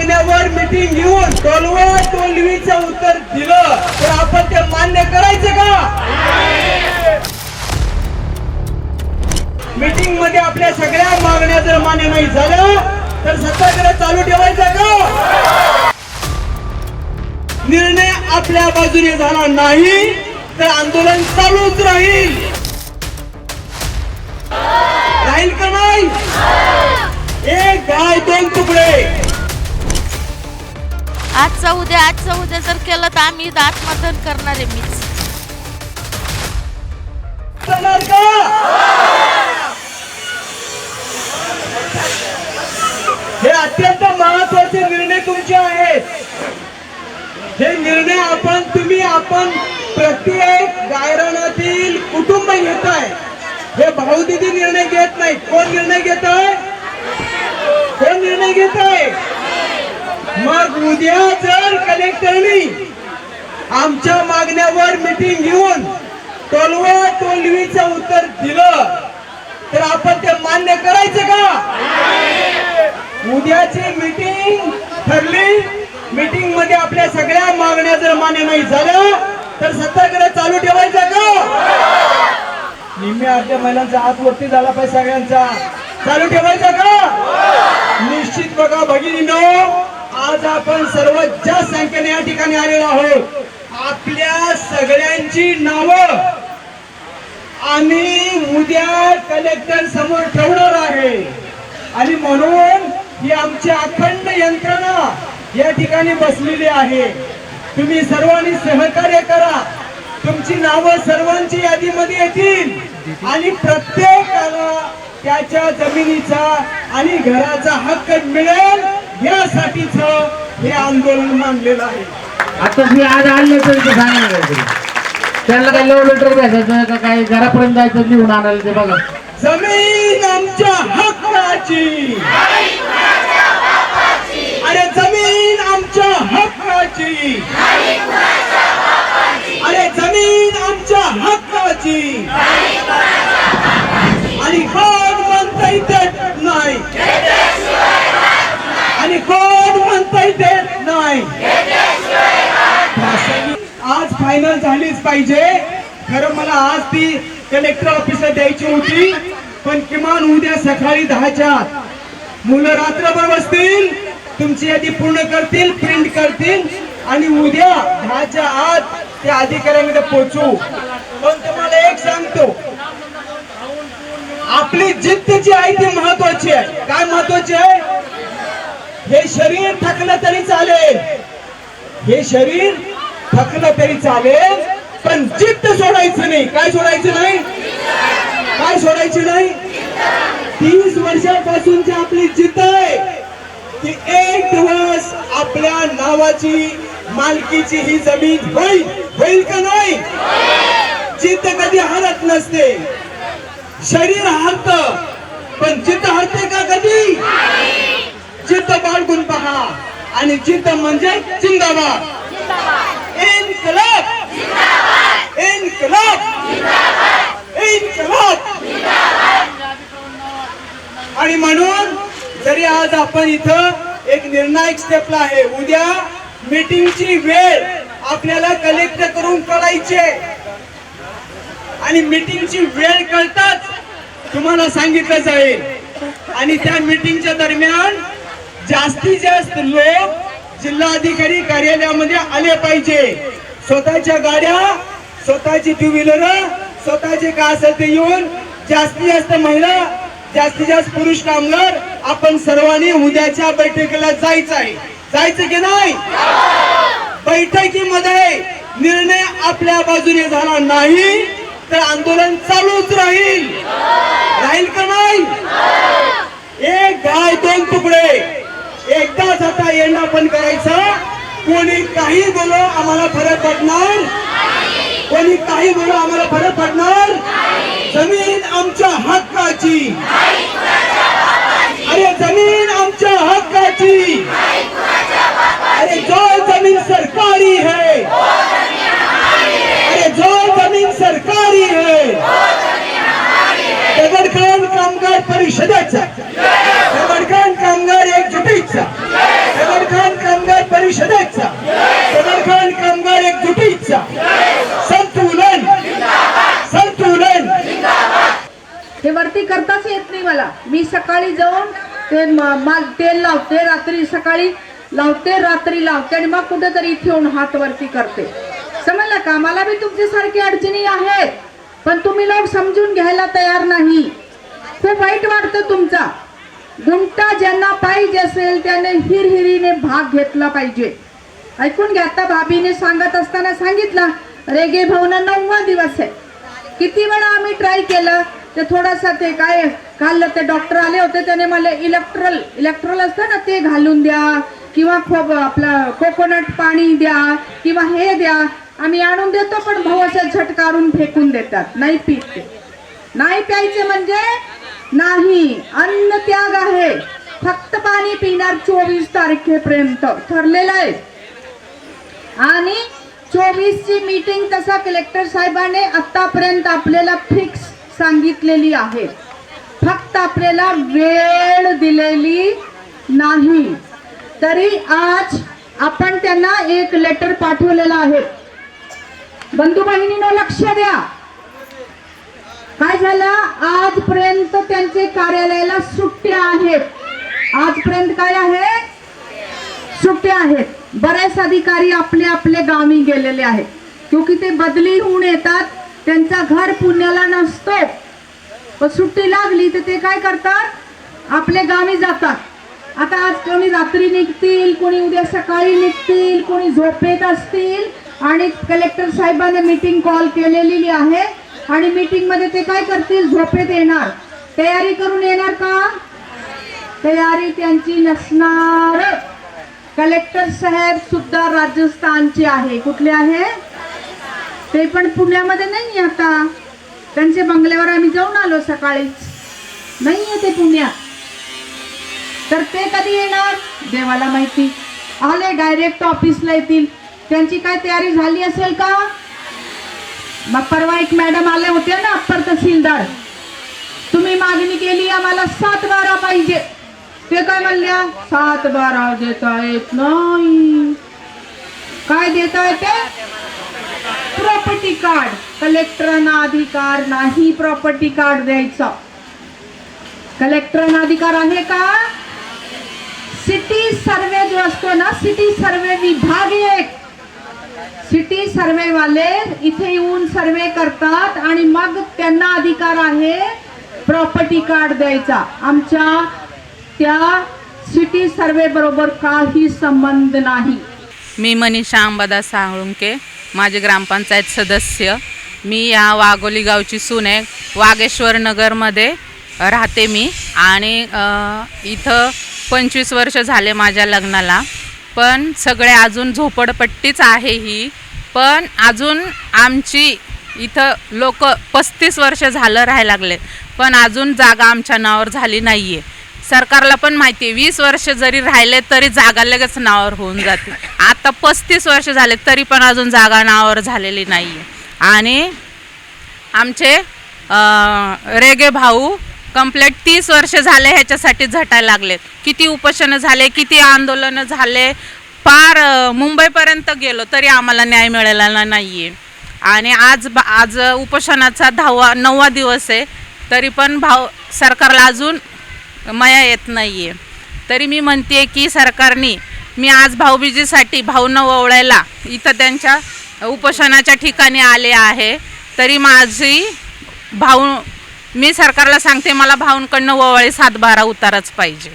मागण्यावर meeting घेऊन टोलवा टोलवीचं उत्तर दिलं. तर आपण ते मान्य करायचं का? मीटिंगमध्ये आपल्या सगळ्या मागण्या जर मान्य नाही झालं तर सत्याग्रह चालू ठेवायचं का? निर्णय आपल्या बाजूने झाला नाही तर आंदोलन चालूच राहील. राहील का नाही? एक गाय दोन तुकडे. आजचा उद्या आजचा उद्या जर केलं तर आम्ही इथं आत्मदहन करणार आहे मीच. हे अत्यंत महत्त्वाचे निर्णय तुमचे आहेत. हे निर्णय आपण तुम्ही आपण प्रत्येक गायरानातील कुटुंब घेत आहे. हे भाऊदिदी निर्णय घेत नाही कोण निर्णय घेत आहे कोण निर्णय घेत आहे मग उद्या जर कलेक्टरनी आमच्या मागण्यावर मिटिंग घेऊन टोलवा टोलवीचं उत्तर दिलं तर आपण ते मान्य करायचं का? उद्याची मीटिंग ठरली. मिटिंगमध्ये आपल्या सगळ्या मागण्या जर मान्य नाही झालं तर सत्ताकडे चालू ठेवायचं का? निम्मे अर्ध्या महिलांचा आत वरती झाला पाहिजे सगळ्यांचा. चालू ठेवायचा का? निश्चित बघा भगिनीनो आज आपण सर्वात जास्त संख्येने या ठिकाणी आलेलो आहोत आपल्या सगळ्यांची नावं आम्ही उद्या कलेक्टर समोर ठेवणार आहे. आणि म्हणून ही आमची अखंड यंत्रणा या ठिकाणी बसलेली आहे. तुम्ही सर्वांनी सहकार्य करा. तुमची नावं सर्वांची यादीमध्ये येतील. आणि प्रत्येकाला त्याच्या जमिनीचा आणि घराचा हक्क मिळेल. यासाठीच हे आंदोलन मांडलेलं आहे. आता मी आज आणले तरी ते तरी. त्यांना काय लव लेटर भेटायचं का काय घरापर्यंत जायचं लिहून आणायला ते बघा. जमीन आमच्या हक्काची अरे जमीन आमच्या हक्काची अरे जमीन आमच्या हक्काची आणि कोण म्हणता येत नाही आणि कोण म्हणता येत नाही आज फायनल झालीच पाहिजे खरं मला आज ती कलेक्टर ऑफिसला द्यायची होती पण किमान उद्या सकाळी दहाच्या आत. मुलं रात्रभर बसतील तुमची यादी पूर्ण करतील प्रिंट करतील आणि उद्या दहाच्या आत त्या अधिकाऱ्यांमध्ये पोहोचू. पण तुम्हाला एक सांगतो आपली जिद्द जी आहे ती महत्वाची आहे. काय महत्वाची आहे? हे शरीर थकलं तरी चालेल. हे शरीर थकलं तरी चालेल. पण जिद्द सोडायचं नाही. काय सोडायचं नाही? काय सोडायची नाही? तीस वर्षापासूनची आपली जिद्द आहे की एक दिवस आपल्या नावाची मालकीची ही जमीन होईल. होईल का नाही? जिद्द कधी हरत नसते. शरीर हरत पण जिद्द हरते का कधी? जिद्द बाळगून पहा. आणि जिद्द म्हणजे जिंदाबाद. आणि म्हणून जरी आज आपण इथं एक निर्णायक स्टेपला आहे उद्या मीटिंगची वेळ आपल्याला कलेक्ट करून कळायची आणि मीटिंगची वेळ कळताच तुम्हाला सांगितलं जाईल. आणि त्या मीटिंगच्या दरम्यान जास्तीत जास्त लोक जिल्हाधिकारी कार्यालयामध्ये आले पाहिजे. स्वतःच्या गाड्या स्वतःची टू व्हीलर स्वतःचे काय असेल ते येऊन जास्तीत जास्त महिला जास्तीत जास्त पुरुष कामगार आपण सर्वांनी उद्याच्या बैठकीला जायचं आहे. जायचं की नाही? बैठकीमध्ये निर्णय आपल्या बाजूने झाला नाही तर आंदोलन चालूच राहील. राहील का नाही? एक गाय दोन तुकडे. एकदाच आता येणं पण करायचं. कोणी काही बोलो आम्हाला फरक पडणार कोणी काही म्हणून आम्हाला फरक पडणार? जमीन आमच्या हक्काची. अरे जमीन आमच्या हक्काची. अरे जो जमीन सरकारी है. अरे जो जमीन सरकारी है. दगडखान कामगार परिषदेचा दगडखान कामगार एकजुटीचा दगडखान सकाळी जाऊन ते माल तेल लावते रात्री सकाळी लावते रात्री लावते आणि मग कुठेतरी ठेवून हात वरती करते. समजलं का? मला बी तुमच्यासारखी अडचणी आहेत पण तुम्ही लोक समजून घ्यायला तयार नाही. खूप वाईट वाटतं तुमचा. गुंटा ज्यांना पाहिजे असेल त्याने हिरहिरीने भाग घेतला पाहिजे. ऐकून घ्या आता भाभीने सांगत असताना सांगितलं रेगे भाऊना नववा दिवस आहे. किती वेळा आम्ही ट्राय केलं ते थोडासा ते काय काल ते डॉक्टर आले होते त्याने मला इलेक्ट्रल इलेक्ट्रल असतं ना ते घालून द्या किंवा खो आपलं कोकोनट पाणी द्या किंवा हे द्या. आम्ही आणून देतो पण भाऊ असं झटकारून फेकून देतात. नाही पित. ते नाही प्यायचे म्हणजे नाही. अन्न त्याग आहे. फक्त पाणी पिणार चोवीस तारखेपर्यंत. ठरलेलं आहे. आणि चोवीसची मीटिंग तसा कलेक्टर साहेबाने आतापर्यंत आपल्याला फिक्स सांगितलेली आहे. फक्त आपल्याला वेळ दिलेली नाही. तरी आज आपण त्यांना एक लेटर पाठवलेलं आहे. बंधू बहिणीनं लक्ष द्या. काय झालं? आजपर्यंत त्यांचे कार्यालयाला सुट्ट्या आहेत. आजपर्यंत काय आहे? सुट्ट्या आहेत. बरेच अधिकारी आपले आपले गावी गेलेले आहेत. क्योंकि ते बदली होऊन येतात. त्यांचा घर पुण्याला नसतो पण सुट्टी लागली तर ते काय करतात? आपले गावी जातात. आता आज कोणी रात्री निघतील कोणी उद्या सकाळी निघतील कोणी झोपेत असतील. आणि कलेक्टर साहेबांना मीटिंग कॉल केलेली आहे. आणि मीटिंगमध्ये ते काय करतील? झोपेत येणार. तयारी करून येणार का? तयारी त्यांची नसणार. कलेक्टर साहेब सुद्धा राजस्थानचे आहे. कुठले आहे? ते पण पुण्यामध्ये नाही आता. त्यांच्या बंगल्यावर आम्ही जाऊन आलो सकाळीच. नाही आहे ते पुण्यात. तर ते कधी येणार? देवाला माहिती. आले डायरेक्ट ऑफिसला येतील. त्यांची काय तयारी झाली असेल का? मग परवा एक मॅडम आले होते ना अप्पर तहसीलदार. तुम्ही मागणी केली आम्हाला सात बारा पाहिजे. ते काय म्हणल्या? सात बारा देता येत नाही. काय देता येते? प्रॉपर्टी कार्ड कलेक्टरांना अधिकार नाही प्रॉपर्टी कार्ड द्यायचा. कलेक्टरांना अधिकार आहे का? सिटी सर्वे जो असतो ना सिटी सर्वे विभाग एक. सिटी सर्वे वाले इथे येऊन सर्वे करतात आणि मग त्यांना अधिकार आहे प्रॉपर्टी कार्ड द्यायचा. आमच्या त्या सिटी सर्वे बरोबर काही संबंध नाही. मी मनीषा अंबादास साळुंके माझे ग्रामपंचायत सदस्य. मी या वाघोली गावची सून आहे. वागेश्वर नगरमध्ये राहते मी. आणि इथं पंचवीस वर्ष झाले माझ्या लग्नाला. पण सगळे अजून झोपडपट्टीच आहे ही. पण अजून आमची इथं लोक पस्तीस वर्ष झालं राहायला लागले. पण अजून जागा आमच्या नावावर झाली नाही आहे सरकारला पण माहिती आहे वीस वर्ष जरी राहिले तरी जागा लगेच नावावर होऊन जाते. आता पस्तीस वर्ष झाले तरी पण अजून जागा नावावर झालेली नाही आहे आणि आमचे रेगे भाऊ कंप्लेट तीस वर्ष झाले ह्याच्यासाठी झटायला लागलेत. किती उपोषणं झाले किती आंदोलनं झाले पार मुंबईपर्यंत गेलो तरी आम्हाला न्याय मिळालेला नाही आहे आणि आज बा- आज उपोषणाचा दहावा नववा दिवस आहे तरी पण भाव सरकारला अजून मया येत नाही आहे तरी मी म्हणते की सरकारने मी आज भाऊबीजेसाठी भाऊनं ओवळायला इथं त्यांच्या उपोषणाच्या ठिकाणी आले आहे. तरी माझी भाऊ मी सरकारला सांगते मला भाऊंकडनं ओवाळी सातबारा उतारच पाहिजे.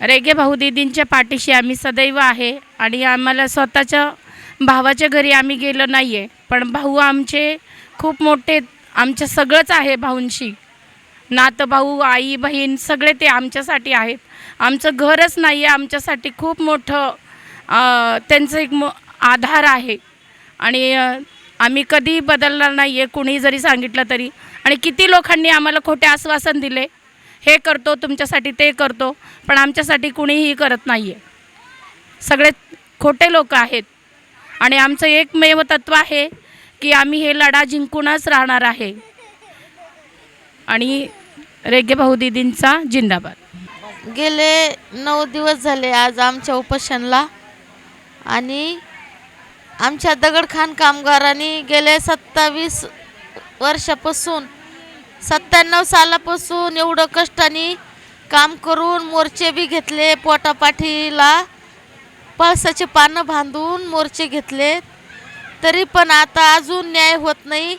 रेगे भाऊ दीदींच्या पाठीशी आम्ही सदैव आहे आणि आम्हाला स्वतःच्या भावाच्या घरी आम्ही गेलो नाही आहे पण भाऊ आमचे खूप मोठे आमचं सगळंच आहे भाऊंशी. नातं भाऊ आई बहीण सगळे ते आमच्यासाठी आहेत. आमचं घरच नाही आहे आमच्यासाठी खूप मोठं त्यांचं एक मो आधार आहे. आणि आम्ही कधीही बदलणार नाही आहे कुणीही जरी सांगितलं तरी. आणि किती लोकांनी आम्हाला खोटे आश्वासन दिले? हे करतो तुमच्यासाठी ते करतो पण आमच्यासाठी कुणीही करत नाही आहे सगळे खोटे लोक आहेत. आणि आमचं एकमेव तत्व आहे की आम्ही हे लढा जिंकूनच राहणार आहे. आणि रेगे भाऊ दिदींचा जिंदाबाद. गेले नऊ दिवस झाले आज आमच्या उपोषणला. आणि आमच्या दगडखान कामगारांनी गेले सत्तावीस वर्षापासून सत्त्याण्णव सालापासून एवढं कष्टाने काम करून मोर्चे बी घेतले पोटापाठीला पळसाचे पानं बांधून मोर्चे घेतले तरी पण आता अजून न्याय होत नाही.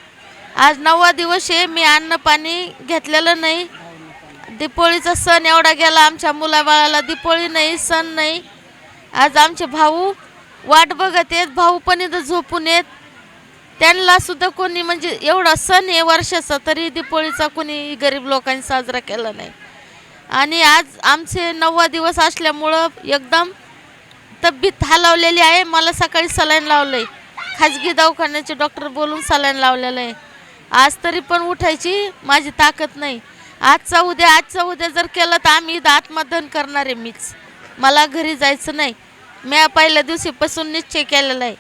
आज नववा दिवस आहे मी अन्न पाणी घेतलेलं नाही. दीपोळीचा सण एवढा गेला आमच्या मुलाबाळाला दीपोळी नाही सण नाही. आज आमचे भाऊ वाट बघत आहेत भाऊ पण इथं झोपून येत त्यांना सुद्धा कोणी म्हणजे एवढा सण आहे वर्षाचा तरी दीपोळीचा कोणी गरीब लोकांनी साजरा केला नाही. आणि आज आमचे नववा दिवस असल्यामुळं एकदम तब्येत हालावलेली आहे मला सकाळी सलाईन लावलं आहे खाजगी दवाखान्याचे डॉक्टर बोलून सलाईन लावलेलं आहे. आज तरी पण उठायची माझी ताकद नाही. आजचा उद्या आजचा उद्या जर केलं तर आम्ही इथं आत्मदहन करणार आहे मीच. मला घरी जायचं नाही. मी पहिल्या दिवशीपासून निश्चय केलेला आहे.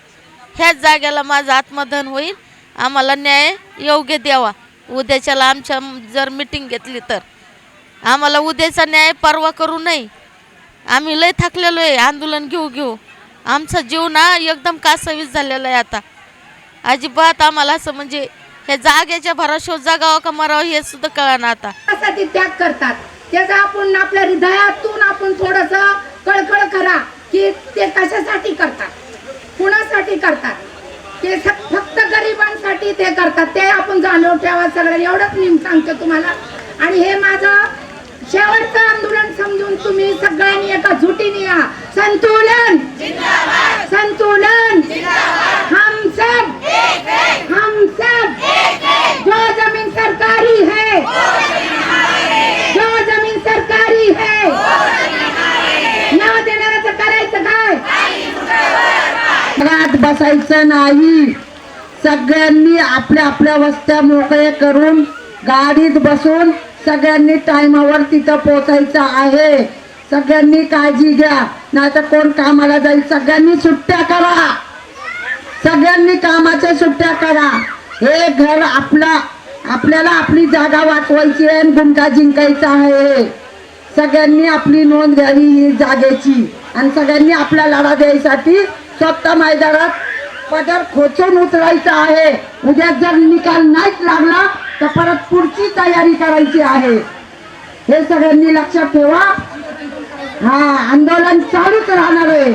ह्याच जागेला माझं आत्मदहन होईल. आम्हाला न्याय योग्य द्यावा. उद्याच्याला आमच्या जर मिटिंग घेतली तर. आम्हाला उद्याचा न्याय परवा करू नये. आम्ही लय थकलेलो आहे. आंदोलन घेऊ घेऊ. आमचा जीव ना एकदम कासावीस झालेला आहे आता. अजिबात आम्हाला असं म्हणजे हे जागेच्या भराशो जगावं का मरावं हे सुद्धा कळणार आता. साठी त्याग करतात. त्याचा आपण आपल्या हृदयातून आपण थोडस कळकळ करा की ते कशासाठी करतात? कुणासाठी करतात? ते फक्त गरिबांसाठी ते करतात. ते आपण जाणव ठेवा सगळं. एवढंच मी सांगते तुम्हाला. आणि हे माझं शेवटचं आंदोलन समजून तुम्ही सगळ्यांनी एका झुटीने या. संतुलन. संतुलन. हम सब हम सब जो जमीन सरकारी है. जो जमीन सरकारी है. नाव देणाऱ्याचं करायचं काय? घरात बसायचं नाही. सगळ्यांनी आपल्या आपल्या वस्त्या मोकळे करून गाडीत बसून सगळ्यांनी टायमावर तिथं पोचायचं आहे. सगळ्यांनी काळजी घ्या नाही तर कोण कामाला जाईल? सगळ्यांनी सुट्ट्या करा. सगळ्यांनी कामाच्या सुट्ट्या करा. हे घर आपला आपल्याला आपली जागा वाचवायची आहे आणि गुंडा जिंकायचा आहे. सगळ्यांनी आपली नोंद घ्यावी ही जागेची. आणि सगळ्यांनी आपला लढा द्यायसाठी स्वतः मैदानात पदर खोचून उतरायचं आहे. उद्या जर निकाल नाहीच लागला तर परत पुढची तयारी करायची आहे. हे सगळ्यांनी लक्षात ठेवा. हा आंदोलन चालूच राहणार आहे.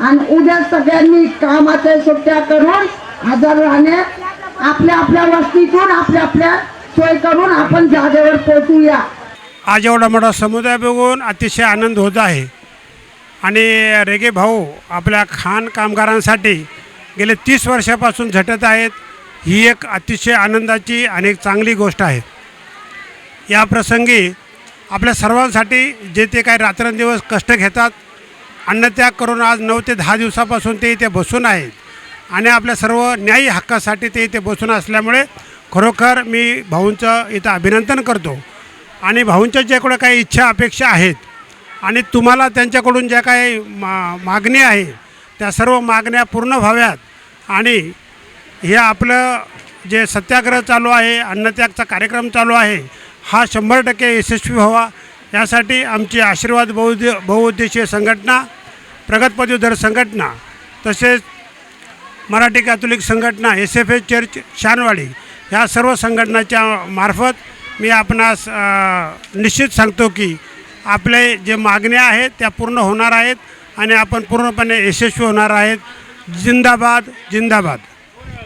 आणि उद्या सगळ्यांनी कामाच्या सुट्ट्या करून हजर राहणे आपल्या आपल्या वस्तीतून आपल्या आपल्या सोय करून आपण जागेवर पोहोचूया. आज एवढा मोठा समुदाय बघून अतिशय आनंद होत आहे. आणि रेगे भाऊ आपल्या खाण कामगारांसाठी गेले तीस वर्षापासून झटत आहेत. ही एक अतिशय आनंदाची आणि एक चांगली गोष्ट आहे. या प्रसंगी आपल्या सर्वांसाठी जे ते काही रात्रंदिवस कष्ट घेतात अन्नत्याग करून आज नऊ ते दहा दिवसापासून ते इथे बसून आहेत आणि आपल्या सर्व न्यायी हक्कासाठी ते इथे बसून असल्यामुळे खरोखर मी भाऊंचं इथं अभिनंदन करतो. आणि भाऊंच्या ज्याकडे काही इच्छा अपेक्षा आहेत आणि तुम्हाला त्यांच्याकडून ज्या काही मा मागणी आहे त्या सर्व मागण्या पूर्ण व्हाव्यात आणि हे आपलं जे सत्याग्रह चालू आहे अन्नत्यागचा कार्यक्रम चालू आहे हा शंभर टक्के यशस्वी व्हावा. यासाठी आमची आशीर्वाद बहुदे बहुउद्देशीय संघटना प्रगत पदवीधर संघटना तसेच मराठी कॅथोलिक संघटना S F A church Shanwadi ह्या सर्व संघटनाच्या मार्फत मी आपणास निश्चित सांगतो की आपले जे मागण्या आहेत त्या पूर्ण होणार आहेत आणि आपण पूर्णपणे यशस्वी होणार आहेत. जिंदाबाद जिंदाबाद.